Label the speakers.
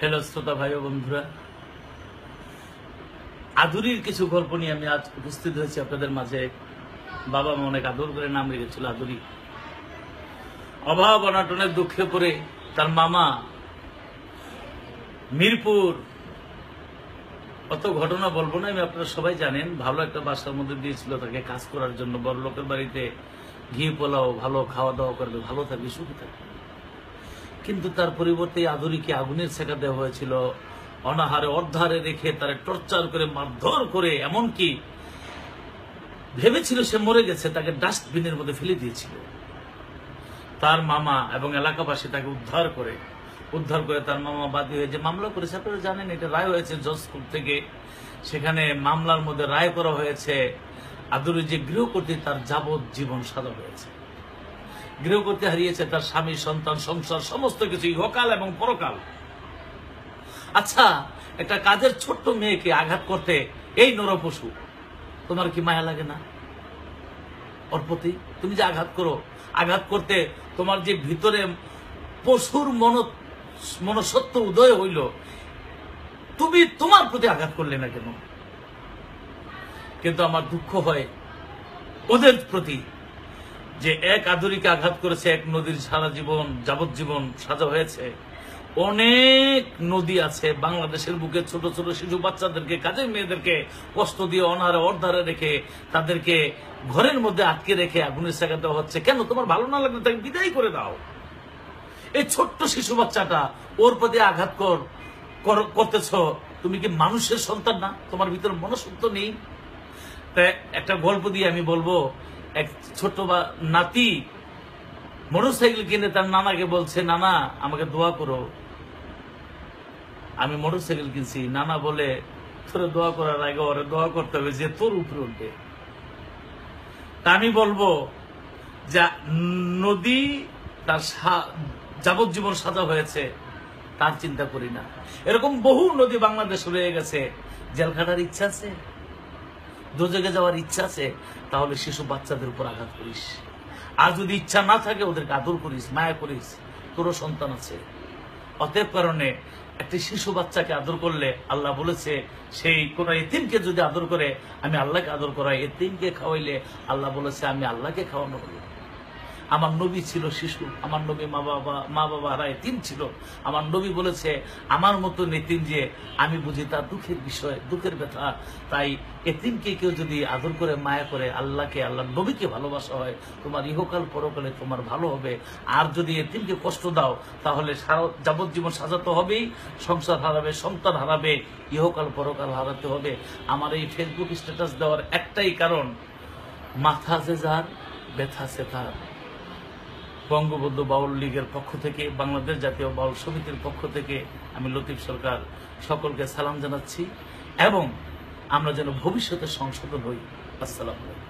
Speaker 1: Hello শ্রোতা ভাই বন্ধুরা। আদুরির কিছু গল্প নিয়ে আমি আজ উপস্থিত হয়েছি আপনাদের মাঝে। বাবা মা অনেক আদর করে নাম রেখেছিল আদুরি। অভাব অনাটনের দুঃখে পড়ে তার মামা মিরপুর। অত ঘটনা বলব না, আমি আপনারা সবাই জানেন। ভালো একটা বাসার মধ্যে দিয়েছিল তাকে কাজ করার জন্য। বড় লোকের বাড়িতে ঘি পোলাও, ভালো খাওয়া দাওয়া করবে, ভালো থাকবে, সুখী থাকবে। কিন্তু তার পরিবর্তে আধুনিকে আগুনের শেখা দেওয়া হয়েছিল। অনাহারে অর্ধারে রেখে তার টর্চার করে, মারধর করে, এমনকি ভেবেছিল সে মরে গেছে, তাকে ডাস্টবিনের মধ্যে ফেলে দিয়েছিল। তার মামা এবং এলাকাবাসী তাকে উদ্ধার করে উদ্ধার করে তার মামা বাদী হয়ে যে মামলা করেছে, আপনারা জানেন, এটা রায় হয়েছে জজ কোর্ট থেকে। সেখানে মামলার মধ্যে রায় করা হয়েছে, আদুরি যে গৃহকর্তী তার যাবজ্জীবন সাজা হয়েছে। গৃহকর্তী হারিয়েছে তার স্বামী, সন্তান, সংসার, সমস্ত কিছু ইহকাল এবং পরকাল। আচ্ছা একটা কাজের ছোট্ট মেয়েকে আঘাত করতে এই নরপশু, তোমার কি মায়া লাগে না? ওর প্রতি তুমি যে আঘাত করো, আঘাত করতে তোমার যে ভিতরে পশুর মন, মনসত্ব উদয় হইল, তুমি তোমার প্রতি আঘাত করলে না কেন? কিন্তু আমার দুঃখ হয় ওদের প্রতি। যে এক আদুরিকে আঘাত করেছে এক নদীর সারা জীবন, যাবজ্জীবন সাজা হয়েছে। অনেক নদী আছে বাংলাদেশের বুকে ছোট ছোট শিশু বাচ্চাদেরকে, কাজের মেয়েদেরকে কষ্ট দিয়ে অনারে অর্ধারে রেখে তাদেরকে ঘরের মধ্যে আটকে রেখে আগুনের সেকা দেওয়া হচ্ছে। কেন? তোমার ভালো না লাগলে তাকে বিদায় করে দাও। এই ছোট্ট শিশু বাচ্চাটা ওর প্রতি আঘাত কর- করতেছ। তুমি কি মানুষের সন্তান না? তোমার ভিতরে মনসত্ব নেই? তাই একটা গল্প দিয়ে আমি বলব এক ছোট বা নাতি মোটরসাইকেল কিনে তার নানাকে বলছে, নানা, আমাকে দোয়া করো। আমি মোটরসাইকেল কিনছি। নানা বলে, তোরে দোয়া করার আগে ওরে দোয়া করতে হবে যে তোর উপরে উঠবে। তা আমি বলব যা নদী তার যাবজ্জীবন সাজা হয়েছে, তার চিন্তা করি না। এরকম বহু নদী বাংলাদেশ রয়ে গেছে। জেল খাটার ইচ্ছা আছে? দোজগে যাওয়ার ইচ্ছা আছে, তাহলে শিশু বাচ্চাদের উপর আঘাত করিস। আর যদি ইচ্ছা না থাকে, ওদেরকে আদর করিস, মায়া করিস, তোরও সন্তান আছে। অতএব কারণে একটি শিশু বাচ্চাকে আদর করলে আল্লাহ বলেছে, সেই কোন এতিমকে যদি আদর করে, আমি আল্লাহকে আদর করাই, এতিমকে খাওয়াইলে আল্লাহ বলেছে, আমি আল্লাহকে খাওয়ানো হলো। আমার নবী ছিল শিশু, আমার নবী মা বাবা, মা বাবারা এতিম ছিল। আমার নবী বলেছে, আমার মতো নেতিম যে আমি বুঝি তার দুঃখের বিষয়, দুঃখের ব্যথা। তাই এতিমকে কেউ যদি আদর করে, মায়া করে, আল্লাহকে আল্লাহ নবীকে ভালোবাসা হয়, তোমার ইহকাল পরকালে তোমার ভালো হবে। আর যদি এতিমকে কষ্ট দাও, তাহলে সারা যাবজ্জীবন সাজাতে হবেই। সংসার হারাবে, সন্তান হারাবে, ইহকাল পরকাল হারাতে হবে। আমার এই ফেসবুক স্ট্যাটাস দেওয়ার একটাই কারণ, মাথা যে যার, ব্যথা সে তার। বঙ্গবন্ধু বাউল লীগের পক্ষ থেকে, বাংলাদেশ জাতীয় বাউল সমিতির পক্ষ থেকে আমি লতিফ সরকার সকলকে সালাম জানাচ্ছি এবং আমরা যেন ভবিষ্যতে সংশোধন হই। আসসালাম আলাইকুম।